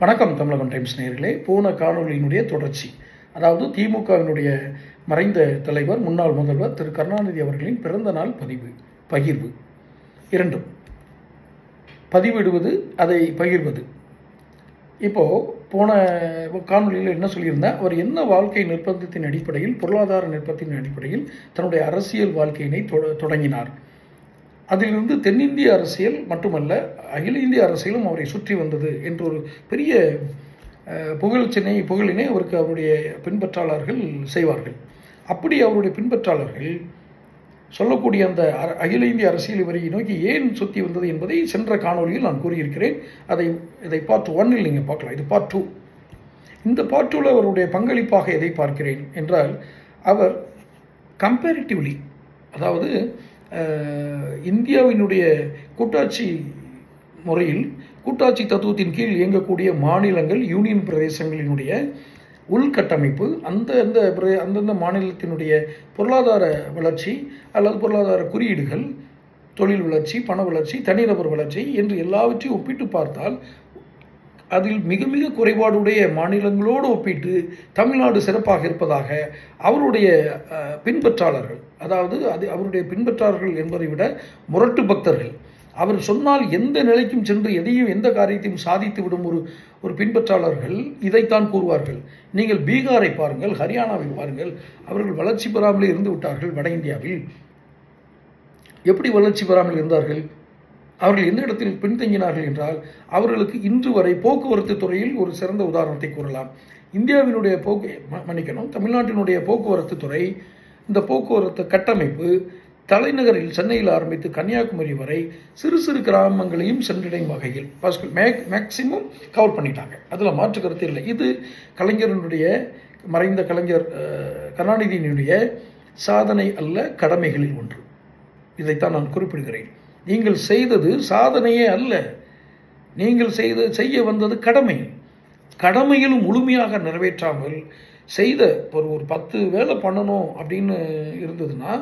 வணக்கம் தமிழகம் டைம்ஸ் நேயர்களே. போன காணொலியினுடைய தொடர்ச்சி. அதாவது திமுகவினுடைய மறைந்த தலைவர் முன்னாள் முதல்வர் திரு. கருணாநிதி அவர்களின் பிறந்த நாள் பதிவு பகிர்வு. இரண்டும். பதிவிடுவது அதை பகிர்வது. இப்போது போன காணொளியில் என்ன சொல்லியிருந்தேன் அவர் என்ன வாழ்க்கை நிர்பந்தத்தின் அடிப்படையில் பொருளாதார நிர்பந்தத்தின் அடிப்படையில் தன்னுடைய அரசியல் வாழ்க்கையினை தொட- தொடங்கினார். அதிலிருந்து தென்னிந்திய அரசியல் மட்டுமல்ல அகில இந்திய அரசியலும் அவரை சுற்றி வந்தது என்ற ஒரு பெரிய புகழ்ச்சினை புகழினை அவருக்கு அவருடைய பின்பற்றாளர்கள் செய்வார்கள். அப்படி அவருடைய பின்பற்றாளர்கள் சொல்லக்கூடிய அந்த அகில இந்திய அரசியல் வரியை நோக்கி ஏன் சுற்றி வந்தது என்பதை சென்ற காணொளியில் நான் கூறியிருக்கிறேன். அதை இதை பார்ட் ஒன்னில் நீங்கள் பார்க்கலாம். இது பார்ட் டூ இந்த பார்ட் டூவில் அவருடைய பங்களிப்பாக எதை பார்க்கிறேன் என்றால் அவர் கம்பேரிட்டிவ்லி அதாவது இந்தியாவினுடைய கூட்டாட்சி முறையில் கூட்டாட்சி தத்துவத்தின் கீழ் இயங்கக்கூடிய மாநிலங்கள் யூனியன் பிரதேசங்களினுடைய உள்கட்டமைப்பு அந்த அந்த அந்தந்த மாநிலத்தினுடைய பொருளாதார வளர்ச்சி அல்லது பொருளாதார குறியீடுகள் தொழில் வளர்ச்சி பண வளர்ச்சி தனிநபர் வளர்ச்சி என்று எல்லாவற்றையும் ஒப்பிட்டு பார்த்தால் அதில் மிக மிக குறைபாடுடைய மாநிலங்களோடு ஒப்பிட்டு தமிழ்நாடு சிறப்பாக இருப்பதாக அவருடைய பின்பற்றாளர்கள் அதாவது அது அவருடைய பின்பற்றாளர்கள் என்பதை விட முரட்டு பக்தர்கள் அவர் சொன்னால் எந்த நிலைக்கும் சென்று எதையும் எந்த காரியத்தையும் சாதித்து விடும் ஒரு ஒரு பின்பற்றாளர்கள் இதைத்தான் கூறுவார்கள். நீங்கள் பீகாரை பாருங்கள் ஹரியானாவை பாருங்கள் அவர்கள் வளர்ச்சி பெறாமலே இருந்து விட்டார்கள் வட இந்தியாவில். எப்படி வளர்ச்சி பெறாமல் இருந்தார்கள்? அவர்கள் எந்த இடத்தில் பின்தங்கினார்கள் என்றால் அவர்களுக்கு இன்று வரை போக்குவரத்து துறையில் ஒரு சிறந்த உதாரணத்தை கூறலாம். இந்தியாவினுடைய போக்கு மன்னிக்கணும் தமிழ்நாட்டினுடைய போக்குவரத்து துறை இந்த போக்குவரத்து கட்டமைப்பு தலைநகரில் சென்னையில் ஆரம்பித்து கன்னியாகுமரி வரை சிறு சிறு கிராமங்களையும் சென்றடையும் வகையில் மேக் மேக்சிமம் கவர் பண்ணிட்டாங்க. அதில் மாற்று கருத்து இல்லை. இது கலைஞரனுடைய மறைந்த கலைஞர் கருணாநிதியினுடைய சாதனை அல்ல கடமைகளில் ஒன்று. இதைத்தான் நான் குறிப்பிடுகிறேன். நீங்கள் செய்தது சாதனையே அல்ல. நீங்கள் செய்த செய்ய வந்தது கடமை. கடமையிலும் முழுமையாக நிறைவேற்றாமல் செய்த ஒரு ஒரு பத்து வேலை பண்ணணும் அப்படின்னு இருந்ததுன்னா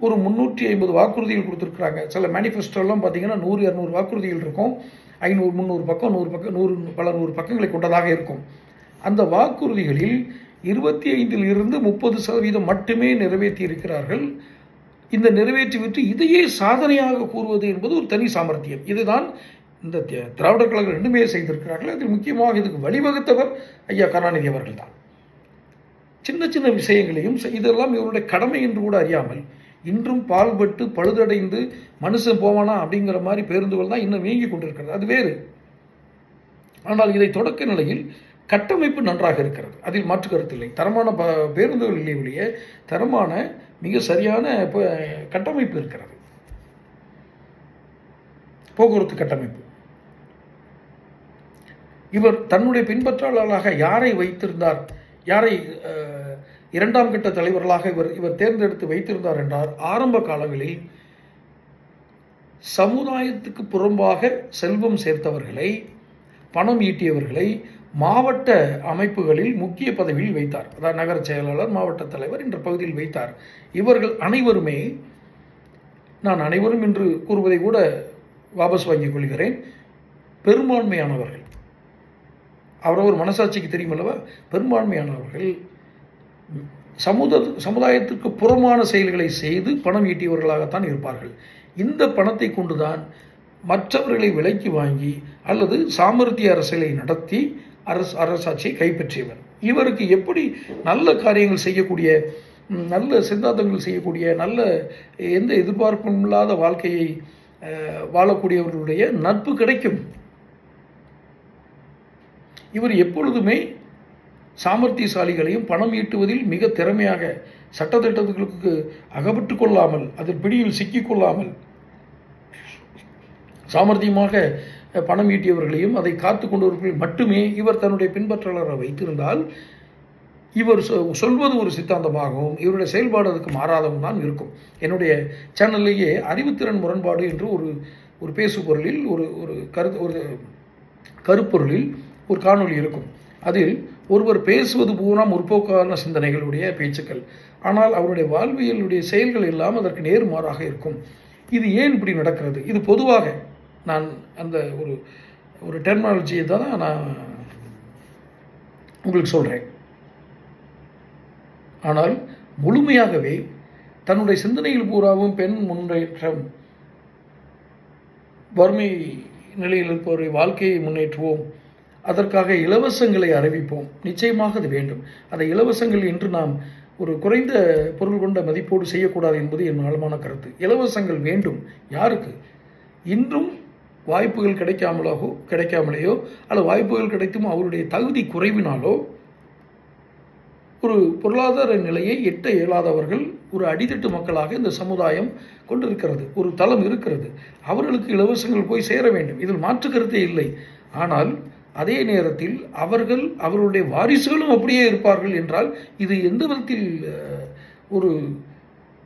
ஒரு முந்நூற்றி ஐம்பது வாக்குறுதிகள் கொடுத்துருக்குறாங்க. சில மேனிஃபெஸ்டோலாம் பார்த்தீங்கன்னா நூறு இரநூறு வாக்குறுதிகள் இருக்கும். ஐநூறு முந்நூறு பக்கம் நூறு பக்கம் நூறு பல நூறு பக்கங்களை கொண்டதாக இருக்கும். அந்த வாக்குறுதிகளில் இருபத்தி ஐந்தில் இருந்து முப்பது சதவீதம் மட்டுமே நிறைவேற்றி இருக்கிறார்கள் இந்த நிறைவேற்றிவிட்டு இதையே சாதனையாக கூறுவது என்பது ஒரு தனி சாமர்த்தியம். இதுதான் இந்த தி- திராவிடர் கழகம் ரெண்டுமே செய்திருக்கிறார்கள். அதில் முக்கியமாக இதுக்கு வழிவகுத்தவர் ஐயா கருணாநிதி அவர்கள் தான் சின்ன சின்ன விஷயங்களையும் இதெல்லாம் இவருடைய கடமை என்று கூட அறியாமல் இன்றும் பால்பட்டு பழுதடைந்து மனுஷன் போவானா அப்படிங்கிற மாதிரி பேருந்துகள் தான் இன்னும் வீங்கி கொண்டிருக்கிறது. அது வேறு. ஆனால் இதை தொடக்க நிலையில் கட்டமைப்பு நன்றாக இருக்கிறது. அதில் மாற்று கருத்தில்லை தரமான ப பேருந்துகள் இல்லை ஒழிய தரமான மிக சரியான கட்டமைப்பு இருக்கிறது. போக்குவரத்து கட்டமைப்பு. இவர் தன்னுடைய பின்பற்றாளர்களாக யாரை வைத்திருந்தார்? யாரை இரண்டாம் கட்ட தலைவர்களாக இவர் இவர் தேர்ந்தெடுத்து வைத்திருந்தார் என்றார். ஆரம்ப காலங்களில் சமுதாயத்துக்கு புறம்பாக செல்வம் சேர்த்தவர்களை பணம் ஈட்டியவர்களை மாவட்ட அமைப்புகளில் முக்கிய பதவியில் வைத்தார். அதாவது நகர செயலாளர் மாவட்ட தலைவர் என்ற பகுதியில் வைத்தார். இவர்கள் அனைவருமே நான் அனைவரும் என்று கூறுவதை கூட வாபஸ் வாங்கிக் கொள்கிறேன் பெரும்பான்மையானவர்கள். அவரவர் மனசாட்சிக்கு தெரியுமல்லவா? பெரும்பான்மையானவர்கள் சமுத சமுதாயத்திற்கு புறமான செயல்களை செய்து பணம் ஈட்டியவர்களாகத்தான் இருப்பார்கள். இந்த பணத்தை கொண்டுதான் மற்றவர்களை விலைக்கு வாங்கி அல்லது சாமர்த்திய அரசியலை நடத்தி அரசு அரசாட்சியை கைப்பற்றியவர். இவருக்கு எப்படி நல்ல காரியங்கள் செய்யக்கூடிய நல்ல சித்தாந்தங்கள் செய்யக்கூடிய நல்ல எந்த எதிர்பார்ப்பும் இல்லாத வாழ்க்கையை வாழக்கூடியவர்களுடைய நட்பு கிடைக்கும். இவர் எப்பொழுதுமே சாமர்த்தியசாலிகளையும் பணம் ஈட்டுவதில் மிக திறமையாக சட்டத்திட்டங்களுக்கு அகப்பட்டு கொள்ளாமல் அதில் பிடியில் சிக்கிக்கொள்ளாமல் சாமர்த்தியமாக பணம் ஈட்டியவர்களையும் அதை காத்து கொண்டவர்களையும் மட்டுமே இவர் தன்னுடைய பின்பற்றாளரை வைத்திருந்தால் இவர் சொ- சொல்வது ஒரு சித்தாந்தமாகவும் இவருடைய செயல்பாடு அதுக்கு மாறாதவும் தான் இருக்கும். என்னுடைய சேனல்லேயே அறிவுத்திறன் முரண்பாடு என்று ஒரு ஒரு பேசுபொருளில் ஒரு ஒரு கருத்து ஒரு கருப்பொருளில் ஒரு காணொளி இருக்கும். அதில் ஒருவர் பேசுவது பூரா முற்போக்கான சிந்தனைகளுடைய பேச்சுக்கள். ஆனால் அவருடைய வாழ்வியலுடைய செயல்கள் எல்லாம் அதற்கு நேர்மாறாக இருக்கும். இது ஏன் இப்படி நடக்கிறது? இது பொதுவாக நான் அந்த ஒரு ஒரு டெர்மாலஜியை தான் நான் உங்களுக்கு சொல்கிறேன் ஆனால் முழுமையாகவே தன்னுடைய சிந்தனையில் பூராவும் பெண் முன்னேற்றம் வறுமை நிலையில் இருப்பவரை வாழ்க்கையை முன்னேற்றுவோம். அதற்காக இலவசங்களை அறிவிப்போம். நிச்சயமாக அது வேண்டும். அந்த இலவசங்கள் என்று நாம் ஒரு குறைந்த பொருள் கொண்ட மதிப்போடு செய்யக்கூடாது என்பது என் ஆழமான கருத்து. இலவசங்கள் வேண்டும். யாருக்கு? இன்றும் வாய்ப்புகள் கிடைக்காமலாகோ கிடைக்காமலேயோ அல்லது வாய்ப்புகள் கிடைத்தும் அவருடைய தகுதி குறைவினாலோ ஒரு பொருளாதார நிலையை எட்ட இயலாதவர்கள் ஒரு அடித்தட்டு மக்களாக இந்த சமுதாயம் கொண்டிருக்கிறது. ஒரு தளம் இருக்கிறது. அவர்களுக்கு இலவசங்கள் போய் சேர வேண்டும். இதில் மாற்று கருத்தே இல்லை. ஆனால் அதே நேரத்தில் அவர்கள் அவர்களுடைய வாரிசுகளும் அப்படியே இருப்பார்கள் என்றால் இது எந்த விதத்தில் ஒரு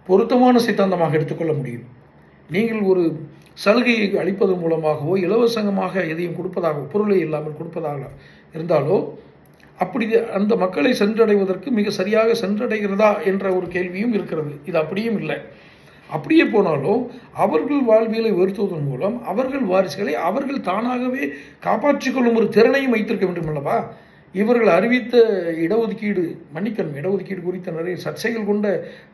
பொருத்தமான சித்தாந்தமாக எடுத்துக்கொள்ள முடியும்? நீங்கள் ஒரு சலுகையை அளிப்பதன் மூலமாகவோ இலவசமாக எதையும் கொடுப்பதாக பொருளை இல்லாமல் கொடுப்பதாக இருந்தாலோ அப்படி அந்த மக்களை சென்றடைவதற்கு மிக சரியாக சென்றடைகிறதா என்ற ஒரு கேள்வியும் இருக்கிறது. இது அப்படியும் இல்லை. அப்படியே போனாலும் அவர்கள் வாழ்வியலை உயர்த்துவதன் மூலம் அவர்கள் வாரிசுகளை அவர்கள் தானாகவே காப்பாற்றிக்கொள்ளும் ஒரு திறனையும் வைத்திருக்க வேண்டும் அல்லவா? இவர்கள் அறிவித்த இடஒதுக்கீடு மன்னிக்கணும் இடஒதுக்கீடு குறித்த நிறைய சர்ச்சைகள் கொண்ட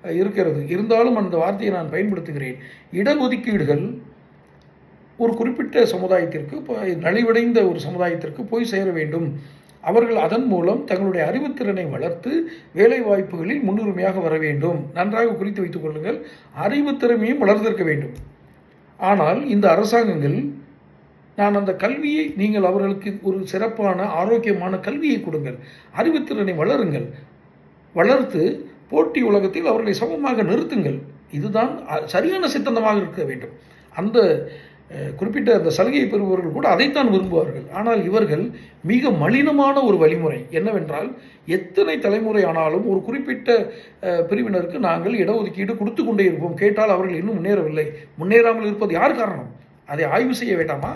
இருக்கிறது. இருந்தாலும் அந்த வார்த்தையை நான் பயன்படுத்துகிறேன். இடஒதுக்கீடுகள் ஒரு குறிப்பிட்ட சமுதாயத்திற்கு இப்போ நலிவடைந்த ஒரு சமுதாயத்திற்கு போய் சேர வேண்டும். அவர்கள் அதன் மூலம் தங்களுடைய அறிவுத்திறனை வளர்த்து வேலை வாய்ப்புகளில் முன்னுரிமையாக வர வேண்டும். நன்றாக குறித்து வைத்துக் கொள்ளுங்கள். அறிவுத்திறமையும் வளர்ந்திருக்க வேண்டும். ஆனால் இந்த அரசாங்கங்கள் நான் அந்த கல்வியை நீங்கள் அவர்களுக்கு ஒரு சிறப்பான ஆரோக்கியமான கல்வியை கொடுங்கள். அறிவுத்திறனை வளருங்கள். வளர்த்து போட்டி உலகத்தில் அவர்களை சமமாக நிறுத்துங்கள். இதுதான் சரியான சித்தந்தமாக இருக்க வேண்டும். அந்த குறிப்பிட்ட அந்த சலுகையை பெறுபவர்கள் கூட அதைத்தான் விரும்புவார்கள். ஆனால் இவர்கள் மிக மலினமான ஒரு வழிமுறை என்னவென்றால் எத்தனை தலைமுறை ஆனாலும் ஒரு குறிப்பிட்ட பிரிவினருக்கு நாங்கள் இடஒதுக்கீடு கொடுத்து கொண்டே இருப்போம். கேட்டால் அவர்கள் இன்னும் முன்னேறவில்லை. முன்னேறாமல் இருப்பது யார் காரணம்? அதை ஆய்வு செய்ய வேண்டாமா?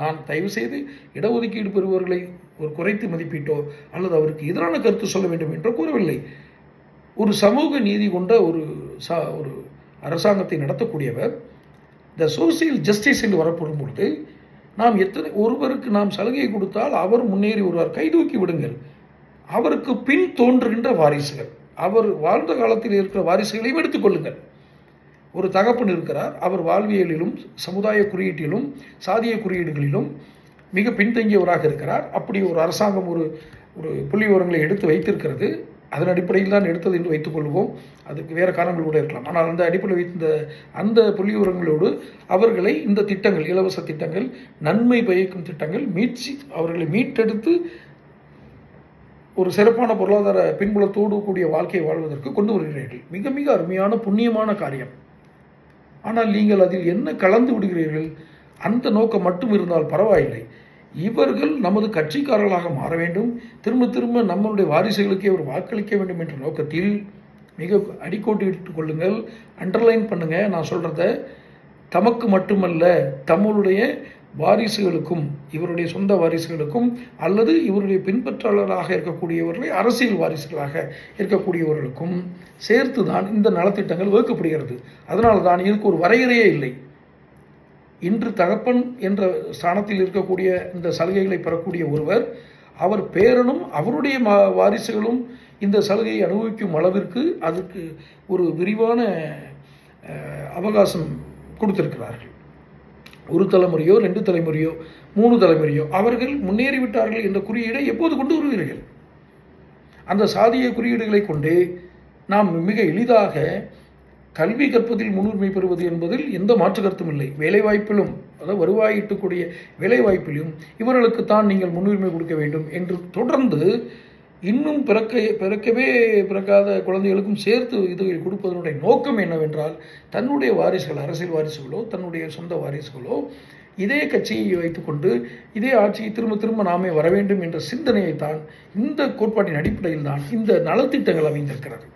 நான் தயவு செய்து இடஒதுக்கீடு பெறுபவர்களை ஒரு குறைத்து மதிப்பீட்டோ அல்லது அவருக்கு எதிரான கருத்து சொல்ல வேண்டும் என்றோ கூறவில்லை. ஒரு சமூக நீதி கொண்ட ஒரு ச ஒரு அரசாங்கத்தை நடத்தக்கூடியவர் இந்த சோசியல் ஜஸ்டிஸ் என்று வரப்படும் பொழுது நாம் எத்தனை ஒருவருக்கு நாம் சலுகை கொடுத்தால் அவர் முன்னேறி வருவார் கைதூக்கி விடுங்கள். அவருக்கு பின் தோன்றுகின்ற வாரிசுகள் அவர் வாழ்ந்த காலத்தில் இருக்கிற வாரிசுகளையும் எடுத்துக்கொள்ளுங்கள் ஒரு தகப்பன் இருக்கிறார் அவர் வாழ்வியலிலும் சமுதாய குறியீட்டிலும் சாதிய குறியீடுகளிலும் மிக பின்தங்கியவராக இருக்கிறார். அப்படி ஒரு அரசாங்கம் ஒரு ஒரு புள்ளி விவரங்களை எடுத்து வைத்திருக்கிறது. அதன் அடிப்படையில் தான் எடுத்தது என்று வைத்துக்கொள்வோம் அதுக்கு வேறு காரணங்கள் கூட இருக்கலாம். ஆனால் அந்த அடிப்படையில் வைத்த அந்த புள்ளிவரங்களோடு அவர்களை இந்த திட்டங்கள் இலவச திட்டங்கள் நன்மை பயக்கும் திட்டங்கள் மீட்சி அவர்களை மீட்டெடுத்து ஒரு சிறப்பான பொருளாதார பின்புலத்தோடு கூடிய வாழ்க்கையை வாழ்வதற்கு கொண்டு வருகிறீர்கள். மிக மிக அருமையான புண்ணியமான காரியம். ஆனால் நீங்கள் அதில் என்ன கலந்து விடுகிறீர்கள்? அந்த நோக்கம் மட்டும் இருந்தால் பரவாயில்லை. இவர்கள் நமது கட்சிக்காரர்களாக மாற வேண்டும். திரும்ப திரும்ப நம்மளுடைய வாரிசுகளுக்கே ஒரு வாக்களிக்க வேண்டும் என்ற நோக்கத்தில் மிக அடிக்கோட்டு கொள்ளுங்கள். அண்டர்லைன் பண்ணுங்கள் நான் சொல்கிறத தமக்கு மட்டுமல்ல தம்முடைய வாரிசுகளுக்கும் இவருடைய சொந்த வாரிசுகளுக்கும் அல்லது இவருடைய பின்பற்றாளராக இருக்கக்கூடியவர்களை அரசியல் வாரிசுகளாக இருக்கக்கூடியவர்களுக்கும் சேர்த்து தான் இந்த நலத்திட்டங்கள் வகுக்கப்படுகிறது. அதனால தான் இதுக்கு ஒரு வரையறையே இல்லை. இன்று தகப்பன் என்ற ஸ்தானத்தில் இருக்கக்கூடிய இந்த சலுகைகளை பெறக்கூடிய ஒருவர் அவர் பேரனும் அவருடைய மா வாரிசுகளும் இந்த சலுகையை அனுபவிக்கும் அளவிற்கு அதுக்கு ஒரு விரிவான அவகாசம் கொடுத்திருக்கிறார்கள். ஒரு தலைமுறையோ ரெண்டு தலைமுறையோ மூணு தலைமுறையோ அவர்கள் முன்னேறிவிட்டார்கள் என்ற குறியீடை எப்போது கொண்டு வருவீர்கள்? அந்த சாதிய குறியீடுகளை கொண்டு நாம் மிக எளிதாக கல்வி கற்பதில் முன்னுரிமை பெறுவது என்பதில் எந்த மாற்று கருத்தும் இல்லை. வேலைவாய்ப்பிலும் அதாவது வருவாய் ஈட்டக்கூடிய வேலைவாய்ப்பிலும் இவர்களுக்குத்தான் நீங்கள் முன்னுரிமை கொடுக்க வேண்டும் என்று தொடர்ந்து இன்னும் பிறக்க பிறக்கவே பிறக்காத குழந்தைகளுக்கும் சேர்த்து இது கொடுப்பதனுடைய நோக்கம் என்னவென்றால் தன்னுடைய வாரிசுகள் அரசியல் வாரிசுகளோ தன்னுடைய சொந்த வாரிசுகளோ இதே கட்சியை வைத்துக்கொண்டு இதே ஆட்சியை திரும்ப திரும்ப நாமே வர வேண்டும் என்ற சிந்தனையைத்தான் இந்த கோட்பாட்டின் அடிப்படையில் தான் இந்த நலத்திட்டங்கள் அமைந்திருக்கிறது.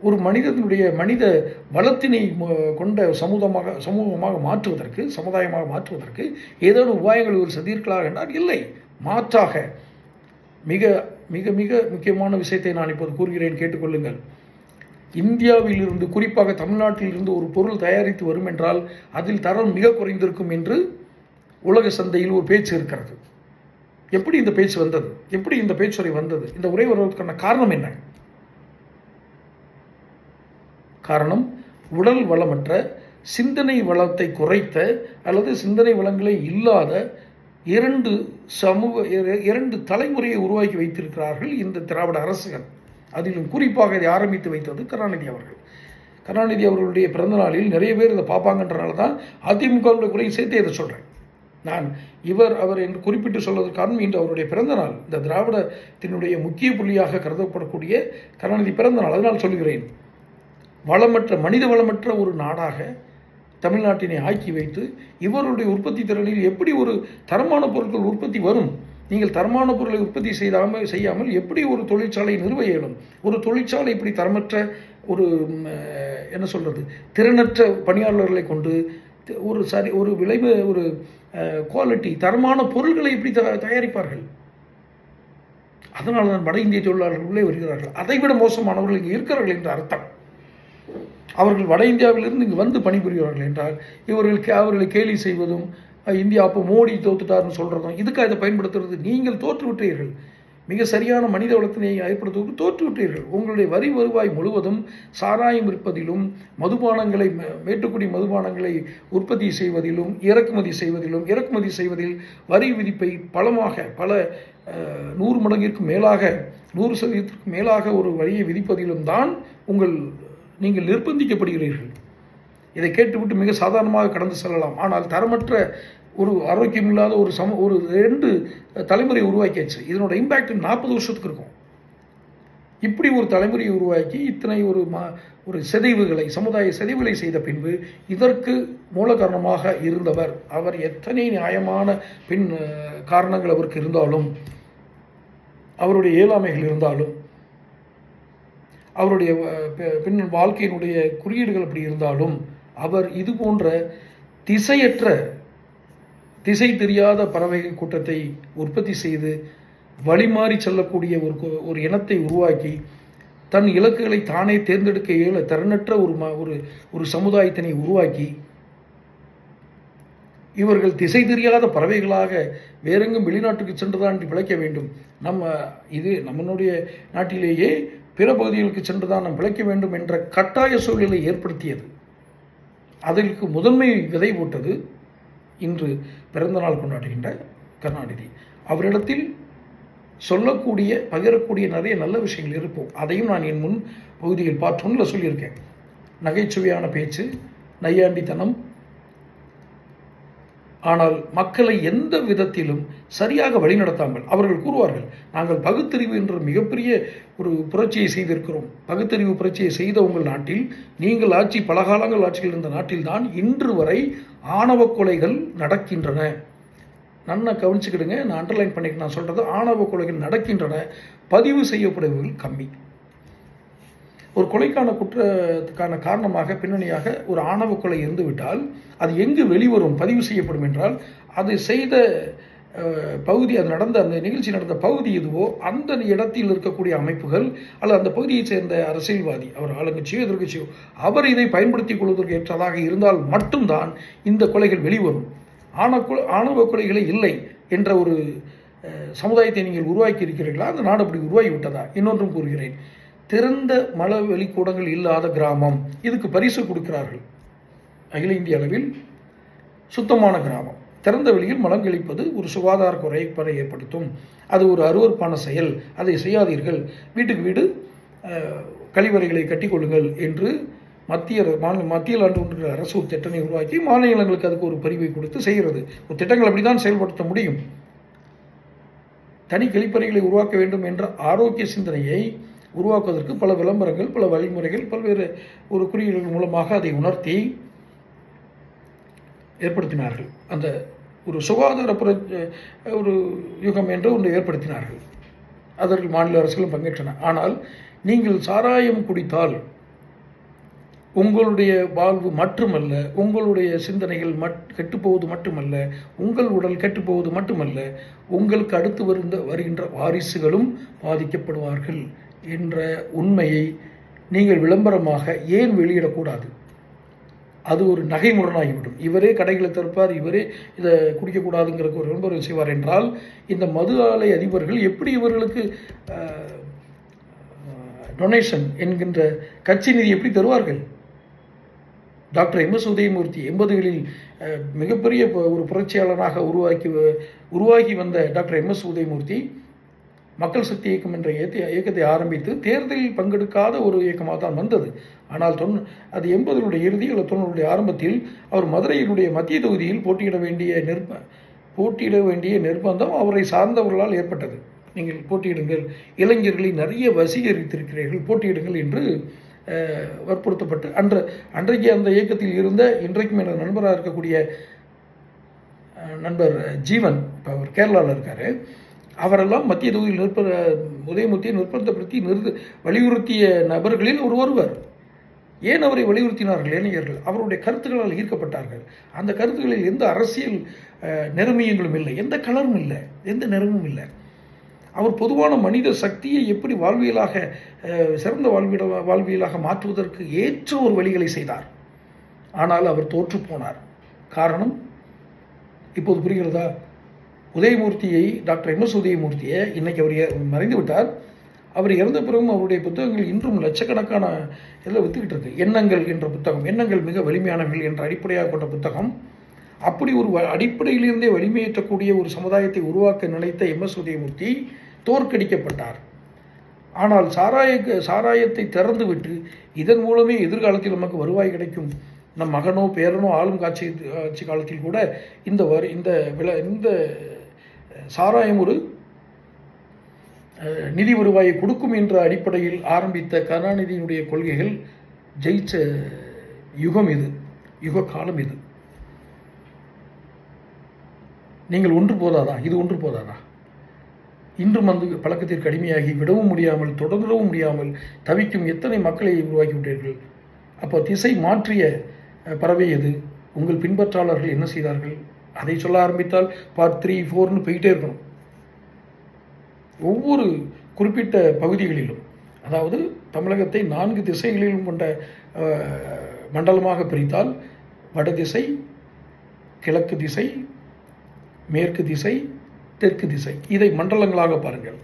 ஒரு மனிதனுடைய மனித வளத்தினை ம- கொண்ட சமூகமாக சமூகமாக மாற்றுவதற்கு சமுதாயமாக மாற்றுவதற்கு ஏதேனும் உபாயங்கள் ஒரு சதிர்களாக என்றால் இல்லை. மாற்றாக மிக மிக மிக முக்கியமான விஷயத்தை நான் இப்போது கூறுகிறேன். கேட்டுக்கொள்ளுங்கள். இந்தியாவில் இருந்து குறிப்பாக தமிழ்நாட்டில் இருந்து ஒரு பொருள் தயாரித்து வரும் என்றால் அதில் தரம் மிக குறைந்திருக்கும் என்று உலக சந்தையில் ஒரு பேச்சு இருக்கிறது. எப்படி இந்த பேச்சு வந்தது? எப்படி இந்த பேச்சுரை வந்தது? இந்த உரை வருவதற்கான காரணம் என்ன? காரணம் உடல் வளமற்ற சிந்தனை வளத்தை குறைத்த அல்லது சிந்தனை வளங்களே இல்லாத இரண்டு சமூக இரண்டு தலைமுறையை உருவாக்கி வைத்திருக்கிறார்கள் இந்த திராவிட அரசுகள் அதிலும் குறிப்பாக இதை ஆரம்பித்து வைத்தது கருணாநிதி அவர்கள். கருணாநிதி அவர்களுடைய பிறந்த நாளில் நிறைய பேர் இதை பார்ப்பாங்கன்றனால தான் அதிமுகவுடைய குறையை சேர்த்தே இதை சொல்கிறேன் நான் இவர் அவர் என்று குறிப்பிட்டு சொல்வதற்கு காரணம் இன்று அவருடைய பிறந்த நாள். இந்த திராவிடத்தினுடைய முக்கிய புள்ளியாக கருதப்படக்கூடிய கருணாநிதி பிறந்த நாள். அதனால் சொல்கிறேன் வளமற்ற மனித வளமற்ற ஒரு நாடாக தமிழ்நாட்டினை ஆக்கி வைத்து இவருடைய உற்பத்தி திறனில் எப்படி ஒரு தரமான பொருட்கள் உற்பத்தி வரும்? நீங்கள் தரமான பொருளை உற்பத்தி செய்யாமல் செய்யாமல் எப்படி ஒரு தொழிற்சாலை நிறுவ இயலும்? ஒரு தொழிற்சாலை இப்படி தரமற்ற ஒரு என்ன சொல்கிறது திறனற்ற பணியாளர்களை கொண்டு ஒரு சரி ஒரு விளைவு ஒரு குவாலிட்டி தரமான பொருள்களை எப்படி த தயாரிப்பார்கள்? அதனால் தான் வட இந்திய தொழிலாளர்கள் உள்ளே வருகிறார்கள். அதைவிட மோசமானவர்கள் இங்கே இருக்கிறார்கள் என்ற அர்த்தம். அவர்கள் வட இந்தியாவிலிருந்து இங்கு வந்து பணிபுரிகிறார்கள் என்றால் இவர்கள் அவர்களை கேலி செய்வதும் இந்தியா அப்போ மோடி தோத்துட்டார்னு சொல்கிறதும் இதுக்காக இதை பயன்படுத்துறது நீங்கள் தோற்றுவிட்டீர்கள் மிக சரியான மனித வளத்தினை ஏற்படுத்துவதற்கு தோற்றுவிட்டீர்கள் உங்களுடைய வரி வருவாய் முழுவதும் சாராயம் விற்பதிலும் மதுபானங்களை மேட்டுக்குடி மதுபானங்களை உற்பத்தி செய்வதிலும் இறக்குமதி செய்வதிலும் இறக்குமதி செய்வதில் வரி விதிப்பை பலமாக பல நூறு மடங்கிற்கு மேலாக நூறு சதவீதத்திற்கு மேலாக ஒரு வரியை விதிப்பதிலும் தான் உங்கள் நீங்கள் நிர்பந்திக்கப்படுகிறீர்கள். இதை கேட்டுவிட்டு மிக சாதாரணமாக கடந்து செல்லலாம். ஆனால் தரமற்ற ஒரு ஆரோக்கியம் இல்லாத ஒரு சம ஒரு ரெண்டு தலைமுறை உருவாக்கியாச்சு. இதனோட இம்பேக்ட் நாற்பது வருஷத்துக்கு இருக்கும். இப்படி ஒரு தலைமுறையை உருவாக்கி இத்தனை ஒரு மா ஒரு சிதைவுகளை சமுதாய சிதைவுகளை செய்த பின்பு இதற்கு மூல காரணமாக இருந்தவர். அவர் எத்தனை நியாயமான பின் காரணங்கள் அவருக்கு இருந்தாலும் அவருடைய இயலாமைகள் இருந்தாலும் அவருடைய பின் வாழ்க்கையினுடைய குறியீடுகள் அப்படி இருந்தாலும் அவர் இது போன்ற திசையற்ற திசை தெரியாத பறவைகள் கூட்டத்தை உற்பத்தி செய்து வழிமாறி செல்லக்கூடிய ஒரு ஒரு இனத்தை உருவாக்கி தன் இலக்குகளை தானே தேர்ந்தெடுக்க இயல திறனற்ற ஒரு ம ஒரு ஒரு சமுதாயத்தினை உருவாக்கி இவர்கள் திசை தெரியாத பறவைகளாக வேறெங்கும் வெளிநாட்டுக்கு சென்றுதான் பிழைக்க வேண்டும். நம்ம இது நம்மளுடைய நாட்டிலேயே பிற பகுதிகளுக்கு சென்றுதான் நாம் விளைக்க வேண்டும் என்ற கட்டாய சூழ்நிலை ஏற்படுத்தியது. அதற்கு முதன்மை விதை போட்டது இன்று பிறந்தநாள் கொண்டாடுகின்ற கருணாநிதி. அவரிடத்தில் சொல்லக்கூடிய பகிரக்கூடிய நிறைய நல்ல விஷயங்கள் இருப்போம். அதையும் நான் என் முன் பகுதியில் பார்ட் சொல்லியிருக்கேன். நகைச்சுவையான பேச்சு நையாண்டித்தனம் ஆனால் மக்களை எந்த விதத்திலும் சரியாக வழிநடத்தாமல் அவர்கள் கூறுவார்கள் நாங்கள் பகுத்தறிவு என்ற மிகப்பெரிய ஒரு புரட்சியை செய்திருக்கிறோம். பகுத்தறிவு புரட்சியை செய்த உங்கள் நாட்டில் நீங்கள் ஆட்சி பலகாலங்கள் ஆட்சியில் இருந்த நாட்டில்தான் இன்று வரை ஆணவ கொலைகள் நடக்கின்றன. நன்னா கவனிச்சுக்கிடுங்க நான் அண்டர்லைன் பண்ணிக்க நான் சொல்கிறது ஆணவ கொலைகள் நடக்கின்றன பதிவு செய்யப்படுபவர்கள் கம்மி. ஒரு கொலைக்கான குற்றத்துக்கான காரணமாக பின்னணியாக ஒரு ஆணவ கொலை இருந்துவிட்டால் அது எங்கு வெளிவரும் பதிவு செய்யப்படும் என்றால் அது செய்த பகுதி அது நடந்த அந்த நிகழ்ச்சி நடந்த பகுதி எதுவோ அந்த இடத்தில் இருக்கக்கூடிய அமைப்புகள் அல்லது அந்த பகுதியைச் சேர்ந்த அரசியல்வாதி அவர் ஆளுங்கட்சியோ எதிர்கட்சியோ அவர் இதை பயன்படுத்திக் கொள்வதற்கு ஏற்றதாக இருந்தால் மட்டும்தான் இந்த கொலைகள் வெளிவரும். ஆணவ ஆணவ கொலைகளே இல்லை என்ற ஒரு சமுதாயத்தை நீங்கள் உருவாக்கி இருக்கிறீர்களா அந்த நாடு அப்படி உருவாகிவிட்டதா? இன்னொன்றும் கூறுகிறேன். திறந்த மல வெளிக்கூடங்கள் இல்லாத கிராமம். இதுக்கு பரிசு கொடுக்கிறார்கள். அகில இந்திய அளவில் சுத்தமான கிராமம். திறந்த வெளியில் மலம் கழிப்பது ஒரு சுகாதார குறைபாடை ஏற்படுத்தும். அது ஒரு அருவருப்பான செயல். அதை செய்யாதீர்கள். வீட்டுக்கு வீடு கழிவறைகளை கட்டிக்கொள்ளுங்கள் என்று மத்திய மாநில மத்தியில் ஆண்டு கொண்டிருக்கிற அரசு ஒரு திட்டத்தை உருவாக்கி மாநிலங்களுக்கு அதுக்கு ஒரு பிரிவை கொடுத்து செய்கிறது. ஒரு திட்டங்கள் அப்படி தான் செயல்படுத்த முடியும். தனி கழிப்பறைகளை உருவாக்க வேண்டும் என்ற ஆரோக்கிய சிந்தனையை உருவாக்குவதற்கு பல விளம்பரங்கள் பல வழிமுறைகள் பல்வேறு ஒரு குறியீடுகள் மூலமாக அதை உணர்த்தி ஏற்படுத்தினார்கள். அந்த ஒரு சுகாதார புர ஒரு யுகம் என்று ஒன்று ஏற்படுத்தினார்கள். அதற்கு மாநில அரசுகளும் பங்கேற்றன. ஆனால் நீங்கள் சாராயம் குடித்தால் உங்களுடைய வாழ்வு மட்டுமல்ல உங்களுடைய சிந்தனைகள் மட் கெட்டுப்போவது மட்டுமல்ல உங்கள் உடல் கெட்டுப்போவது மட்டுமல்ல உங்களுக்கு அடுத்து வருந்த வருகின்ற வாரிசுகளும் பாதிக்கப்படுவார்கள். என்ற உண்மையை நீங்கள் விளம்பரமாக ஏன் வெளியிடக்கூடாது? அது ஒரு நகைமுரணாகிவிடும். இவரே கடைகளை திறப்பார் இவரே இதை குடிக்கக்கூடாதுங்கிற ஒரு விளம்பரம் செய்வார் என்றால் இந்த மது ஆலை அதிபர்கள் எப்படி இவர்களுக்கு டொனேஷன் என்கின்ற கட்சி நிதி எப்படி தருவார்கள்? Doctor M. எஸ். உதயமூர்த்தி எண்பதுகளில் மிகப்பெரிய ப- ஒரு புரட்சியாளனாக உருவாக்கி வ- உருவாகி வந்த டாக்டர் எம். எஸ். உதயமூர்த்தி மக்கள் சக்தி இயக்கம் என்ற இயக்க- இயக்கத்தை ஆரம்பித்து தேர்தலில் பங்கெடுக்காத ஒரு இயக்கமாக தான் வந்தது. ஆனால் தொன் அது எண்பதுகளுடைய இறுதி அல்லது தொண்ணூறுடைய ஆரம்பத்தில் அவர் மதுரையினுடைய மத்திய தொகுதியில் போட்டியிட வேண்டிய நிர்ப போட்டியிட வேண்டிய நிர்பந்தம் அவரை சார்ந்தவர்களால் ஏற்பட்டது. நீங்கள் போட்டியிடுங்கள் இளைஞர்களை நிறைய வசீகரித்திருக்கிறீர்கள் போட்டியிடுங்கள் என்று வற்புறுத்தப்பட்டு அன்று அன்றைக்கு அந்த இயக்கத்தில் இருந்த இன்றைக்கும் எனது நண்பராக இருக்கக்கூடிய நண்பர் ஜீவன் இப்போ அவர் கேரளாவில் இருக்கார். அவரெல்லாம் மத்திய தொகுதியில் நிற்ப உதயமூர்த்தியை நிர்பந்தப்படுத்தி நிறுத்து வலியுறுத்திய நபர்களில் ஒரு ஒருவர். ஏன் அவரை வலியுறுத்தினார்கள் இளைஞர்கள் அவருடைய கருத்துக்களால் ஈர்க்கப்பட்டார்கள். அந்த கருத்துக்களில் எந்த அரசியல் நெருமியங்களும் இல்லை. எந்த கலரும் இல்லை. எந்த நிறமும் இல்லை. அவர் பொதுவான மனித சக்தியை எப்படி வாழ்வியலாக சிறந்த வாழ்விட வாழ்வியலாக மாற்றுவதற்கு ஏற்ற ஒரு வழிகளை செய்தார். ஆனால் அவர் தோற்று போனார். காரணம்? இப்போது புரிகிறதா? உதயமூர்த்தியை டாக்டர் எம் எஸ் உதயமூர்த்தியை இன்னைக்கு அவர் மறைந்து விட்டார். அவர் இறந்த பிறகும் அவருடைய புத்தகங்கள் இன்றும் லட்சக்கணக்கான இதில் வித்துக்கிட்டு இருக்கு. எண்ணங்கள் என்ற புத்தகம் எண்ணங்கள் மிக வலிமையானவர்கள் என்ற அடிப்படையாக கொண்ட புத்தகம். அப்படி ஒரு வ- அடிப்படையிலிருந்தே வலிமையேற்றக்கூடிய ஒரு சமுதாயத்தை உருவாக்க நினைத்த எம் எஸ் உதயமூர்த்தி தோற்கடிக்கப்பட்டார். ஆனால் சாராய சாராயத்தை திறந்து விட்டு இதன் மூலமே எதிர்காலத்தில் நமக்கு வருவாய் கிடைக்கும். நம் மகனோ பேரனோ ஆளும் காட்சி ஆட்சி காலத்தில் கூட இந்த வரி இந்த வில இந்த சாராயம் ஒரு நிதி வருவாயை கொடுக்கும் என்ற அடிப்படையில் ஆரம்பித்த கருணாநிதியினுடைய கொள்கைகள் ஜெயிச்ச யுகம் இது யுக காலம் இது. நீங்கள் ஒன்று போதாதா? இது ஒன்று போதாதா? இன்றும் அந்த பழக்கத்திற்கு அடிமையாகி விடவும் முடியாமல் தொடர்ந்துடவும் முடியாமல் தவிக்கும் எத்தனை மக்களை உருவாக்கி விட்டீர்கள் அப்போ திசை மாற்றிய பறவை எது? உங்கள் பின்பற்றாளர்கள் என்ன செய்தார்கள்? அதை சொல்ல ஆரம்பித்தால் பார்ட் த்ரீ ஃபோர்னு போயிட்டே இருக்கணும். ஒவ்வொரு குறிப்பிட்ட பகுதிகளிலும் அதாவது தமிழகத்தை நான்கு திசைகளிலும் கொண்ட மண்டலமாக பிரித்தால் வடதிசை கிழக்கு திசை மேற்கு திசை தெற்கு திசை. இதை மண்டலங்களாக பாருங்கள்.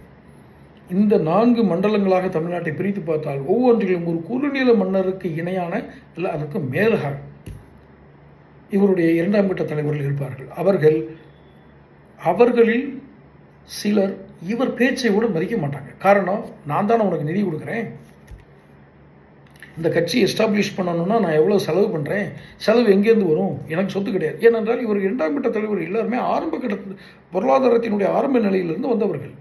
இந்த நான்கு மண்டலங்களாக தமிழ்நாட்டை பிரித்து பார்த்தால் ஒவ்வொன்றிலும் ஒரு குறுநில மன்னருக்கு இணையான இல்லை அதற்கு மேலாக இவருடைய இரண்டாம் கட்ட தலைவர்கள் இருப்பார்கள். அவர்கள் அவர்களில் சிலர் இவர் பேச்சை கூட மதிக்க மாட்டாங்க. காரணம் நான் தானே உனக்கு நிதி கொடுக்குறேன். இந்த கட்சி எஸ்டாப்ளிஷ் பண்ணணும்னா நான் எவ்வளோ செலவு பண்ணுறேன் செலவு எங்கேருந்து வரும்? எனக்கு சொத்து கிடையாது. ஏனென்றால் இவர் இரண்டாம் கட்ட தலைவர் எல்லாருமே ஆரம்ப கட்ட பொருளாதாரத்தினுடைய ஆரம்ப நிலையிலிருந்து வந்தவர்கள்.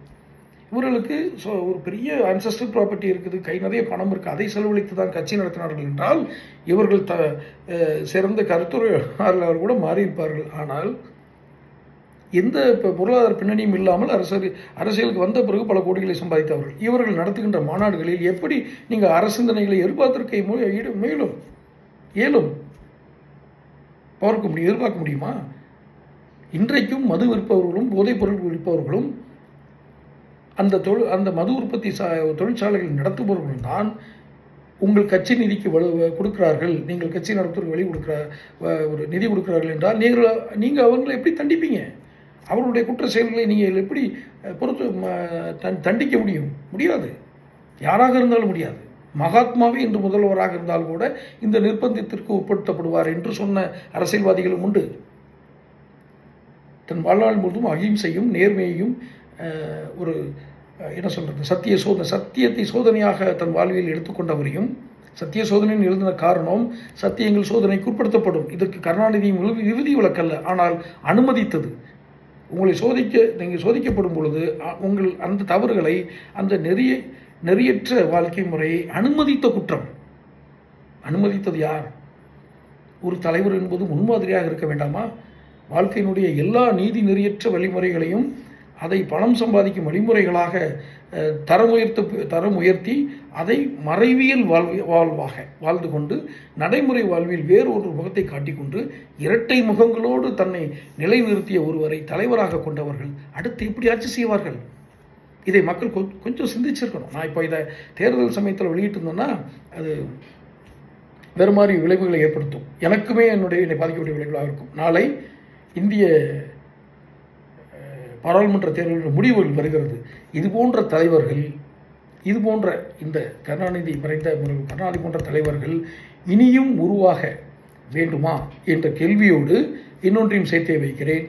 இவர்களுக்கு ஸோ ஒரு பெரிய அன்சஸ்டர் ப்ராப்பர்ட்டி இருக்குது. கை நிறைய பணம் இருக்குது அதை செலவழித்து தான் கட்சி நடத்தினார்கள் என்றால் இவர்கள் த சிறந்த கருத்துரையாளர் கூட மாறியிருப்பார்கள். ஆனால் எந்த இப்போ பொருளாதார பின்னணியும் இல்லாமல் அரசு அரசியலுக்கு வந்த பிறகு பல கோடிகளை சம்பாதித்தவர்கள். இவர்கள் நடத்துகின்ற மாநாடுகளில் எப்படி நீங்கள் அரசிந்தனைகளை எதிர்பார்த்திருக்க மேலும் இயலும் பார்க்க முடியும் எதிர்பார்க்க முடியுமா? இன்றைக்கும் மது விற்பவர்களும் போதைப் பொருள் விற்பவர்களும் அந்த தொழில் அந்த மது உற்பத்தி சா தொழிற்சாலைகள் நடத்துபவர்கள் தான் உங்கள் கட்சி நிதிக்கு வலு கொடுக்கிறார்கள். நீங்கள் கட்சி நடத்துவதற்கு வழி கொடுக்குற ஒரு நிதி கொடுக்கிறார்கள் என்றால் நீங்கள் நீங்கள் அவங்களை எப்படி தண்டிப்பீங்க? அவர்களுடைய குற்ற செயல்களை நீங்கள் எப்படி பொறுத்து தண்டிக்க முடியும்? முடியாது. யாராக இருந்தாலும் முடியாது. மகாத்மாவே இன்று முதல்வராக இருந்தால் கூட இந்த நிர்பந்தத்திற்கு உட்படுத்தப்படுவார் என்று சொன்ன அரசியல்வாதிகளும் உண்டு. தன் வாழ்நாள் முழுதும் அகிம்சையும் நேர்மையையும் ஒரு என்ன சொல்கிறது சத்திய சோதனை சத்தியத்தை சோதனையாக தன் வாழ்வில் எடுத்துக்கொண்டவரையும் சத்திய சோதனையின் எழுதின காரணம் சத்தியங்கள் சோதனைக்கு உட்படுத்தப்படும். இதற்கு கருணாநிதியும் இறுதி- இறுதி ஆனால் அனுமதித்தது. உங்களை சோதிக்க நீங்கள் சோதிக்கப்படும் பொழுது அ- உங்கள் அந்த தவறுகளை அந்த நெறிய நெறியற்ற வாழ்க்கை முறையை அனுமதித்த குற்றம். அனுமதித்தது யார்? ஒரு தலைவர் என்பது முன்மாதிரியாக இருக்க வேண்டாமா? வாழ்க்கையினுடைய எல்லா நீதி நெறியற்ற வழிமுறைகளையும் அதை பணம் சம்பாதிக்கும் வழிமுறைகளாக தரம் உயர்த்து தரம் உயர்த்தி அதை மறைவியல் வாழ்வி வாழ்வாக வாழ்ந்து கொண்டு நடைமுறை வாழ்வில் வேறு ஒரு முகத்தை காட்டிக்கொண்டு இரட்டை முகங்களோடு தன்னை நிலைநிறுத்திய ஒருவரை தலைவராக கொண்டவர்கள் அடுத்து எப்படி ஆட்சி செய்வார்கள்? இதை மக்கள் கொ- கொஞ்சம் சிந்திச்சிருக்கணும். நான் இப்போ இதை தேர்தல் சமயத்தில் வெளியிட்டிருந்தேன்னா அது வேறு மாதிரி விளைவுகளை ஏற்படுத்தும். எனக்குமே என்னுடைய என்னை பாதிக்கக்கூடிய விளைவுகளாக இருக்கும். நாளை இந்திய பாராளுமன்ற தேர்தலின் முடிவுகள் வருகிறது. இது போன்ற தலைவர்கள் இது போன்ற இந்த கருணாநிதி மறைந்த கருணாநிதி போன்ற தலைவர்கள் இனியும் உருவாக வேண்டுமா என்ற கேள்வியோடு இன்னொன்றையும் சேர்த்தே வைக்கிறேன்.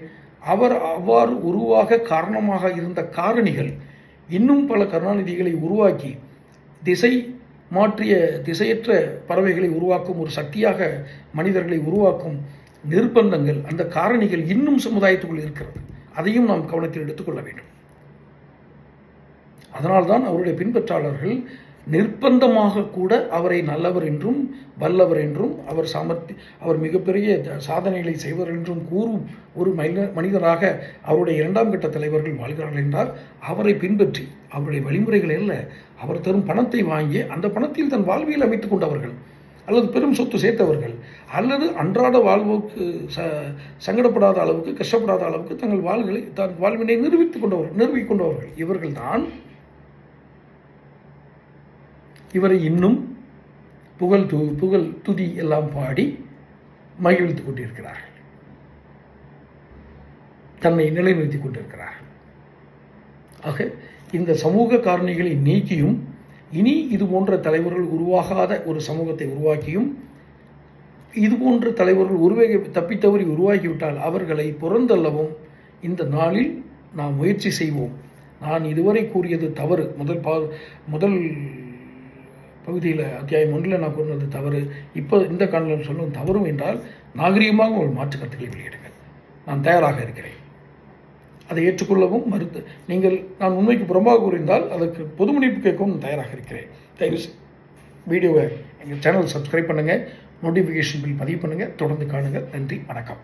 அவர் அவ்வாறு உருவாக காரணமாக இருந்த காரணிகள் இன்னும் பல கருணாநிதிகளை உருவாக்கி திசை மாற்றிய திசையற்ற பறவைகளை உருவாக்கும் ஒரு சக்தியாக மனிதர்களை உருவாக்கும் நிர்பந்தங்கள் அந்த காரணிகள் இன்னும் சமுதாயத்துக்குள் இருக்கிறது. அதையும் நாம் கவனத்தில் எடுத்துக்கொள்ள வேண்டும். அதனால்தான் அவருடைய பின்பற்றாளர்கள் நிர்பந்தமாக கூட அவரை நல்லவர் என்றும் வல்லவர் என்றும் அவர் சாமர்த்தி அவர் மிகப்பெரிய த- சாதனைகளை செய்வர் என்றும் கூறும் ஒரு மனிதராக அவருடைய இரண்டாம் கட்ட தலைவர்கள் வாழ்கிறார்கள் என்றால் அவரை பின்பற்றி அவருடைய வழிமுறைகள் அல்ல அவர் தரும் பணத்தை வாங்கி அந்த பணத்தில் தன் வாழ்வியல் அமைத்துக் கொண்டவர்கள். அல்லது பெரும் சொத்து சேர்த்தவர்கள் அல்லது அன்றாட வாழ்வுக்கு ச சங்கடப்படாத அளவுக்கு கஷ்டப்படாத அளவுக்கு தங்கள் வாழ்களை தன் வாழ்வினை நிரூபித்து கொண்டவர்கள் நிரூபிக் கொண்டவர்கள். இவர்கள்தான் இவரை இன்னும் புகழ் து புகழ் துதி எல்லாம் பாடி மகிழ்ந்து கொண்டிருக்கிறார்கள். தன்னை நிலைநிறுத்திக் கொண்டிருக்கிறார்கள். ஆக இந்த சமூக காரணிகளை நீக்கியும் இனி இது போன்ற தலைவர்கள் உருவாகாத ஒரு சமூகத்தை உருவாக்கியும் இது போன்ற தலைவர்கள் உருவேக தப்பித்தவறி உருவாகிவிட்டால் அவர்களை புறந்தள்ளவும் இந்த நாளில் நாம் முயற்சி செய்வோம். நான் இதுவரை கூறியது தவறு. முதல் பா முதல் பகுதியில் அத்தியாயம் ஒன்றில் நான் கூறினது தவறு. இப்போ இந்த காணொலியில் சொல்லும் தவறும் என்றால் நாகரீகமாக ஒரு மாற்று கருத்துக்களை வெளியிடுங்கள். நான் தயாராக இருக்கிறேன். அதை ஏற்றுக்கொள்ளவும் மறுத்து. நீங்கள் நான் உண்மைக்கு புறம்பாக கூறியிருந்தால் அதற்கு பொது மன்னிப்பு கேட்கவும் நான் தயாராக இருக்கிறேன். தயவு வீடியோவை எங்கள் சேனல் சப்ஸ்கிரைப் பண்ணுங்கள் நோட்டிஃபிகேஷன் பில் பதிவு பண்ணுங்கள் தொடர்ந்து காணுங்கள். நன்றி. வணக்கம்.